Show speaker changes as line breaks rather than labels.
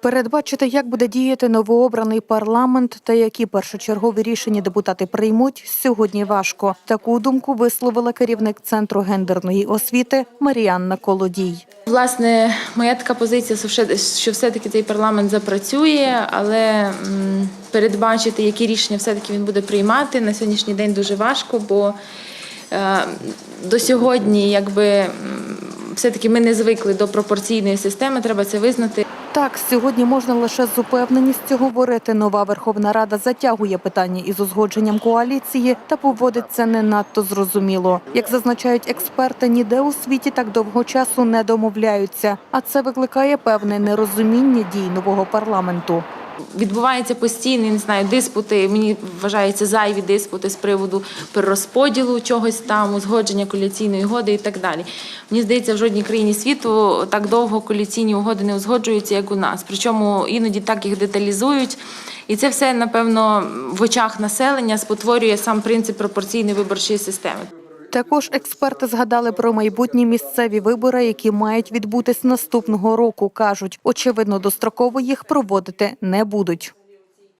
Передбачити, як буде діяти новообраний парламент та які першочергові рішення депутати приймуть, сьогодні важко. Таку думку висловила керівник центру гендерної освіти Маріанна Колодій.
Власне, моя така позиція, що все- все-таки цей парламент запрацює, але передбачити, які рішення все-таки він буде приймати на сьогоднішній день дуже важко, бо е, до сьогодні, якби все-таки ми не звикли до пропорційної системи, треба це визнати.
Так, сьогодні можна лише з упевненістю говорити. Нова Верховна Рада затягує питання із узгодженням коаліції та поводиться не надто зрозуміло. Як зазначають експерти, ніде у світі так довго часу не домовляються, а це викликає певне нерозуміння дій нового парламенту.
Відбуваються постійні, не знаю, диспути. Мені вважаються зайві диспути з приводу перерозподілу чогось там, узгодження коаліційної угоди і так далі. Мені здається, в жодній країні світу так довго коаліційні угоди не узгоджуються, як у нас. Причому іноді так їх деталізують. І це все, напевно, в очах населення спотворює сам принцип пропорційної виборчої системи.
Також експерти згадали про майбутні місцеві вибори, які мають відбутись наступного року. кажуть, очевидно, достроково їх проводити не будуть.